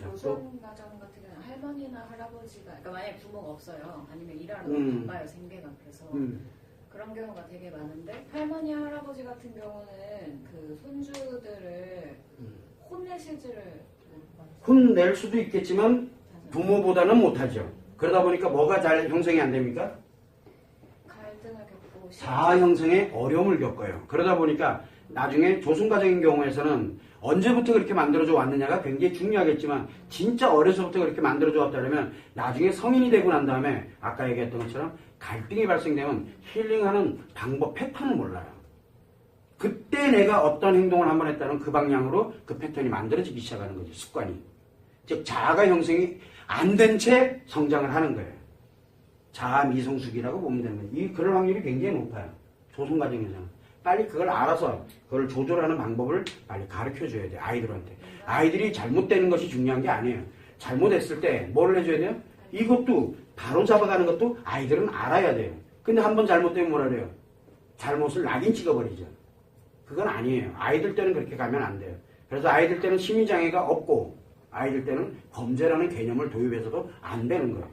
조선 가정 같은 경우는 할머니나 할아버지가 그러니까 만약에 부모가 없어요 아니면 일하러 음. 바빠요 생계가 그래서 음. 그런 경우가 되게 많은데 할머니 할아버지 같은 경우는 그 손주들을 음. 혼내실지를 못 혼낼 수도 있겠지만 부모보다는 못하죠. 그러다 보니까 뭐가 잘 형성이 안 됩니까? 갈등을 겪고 자아 형성에 어려움을 겪어요. 그러다 보니까 나중에 조순가정인 경우에서는 언제부터 그렇게 만들어져 왔느냐가 굉장히 중요하겠지만 진짜 어려서부터 그렇게 만들어져 왔다면 나중에 성인이 되고 난 다음에 아까 얘기했던 것처럼 갈등이 발생되면 힐링하는 방법 패턴을 몰라요. 그때 내가 어떤 행동을 한번 했다는 그 방향으로 그 패턴이 만들어지기 시작하는 거죠. 습관이. 즉 자아가 형성이 안 된 채 성장을 하는 거예요. 자아 미성숙이라고 보면 되는 거예요. 이 그럴 확률이 굉장히 높아요. 조선 과정에서는. 빨리 그걸 알아서 그걸 조절하는 방법을 빨리 가르쳐 줘야 돼요. 아이들한테. 아이들이 잘못되는 것이 중요한 게 아니에요. 잘못했을 때 뭘 해줘야 돼요? 이것도 바로 잡아가는 것도 아이들은 알아야 돼요. 근데 한 번 잘못되면 뭐라 그래요? 잘못을 낙인 찍어버리죠. 그건 아니에요. 아이들 때는 그렇게 가면 안 돼요. 그래서 아이들 때는 심리장애가 없고 아이들 때는 범죄라는 개념을 도입해서도 안 되는 거예요.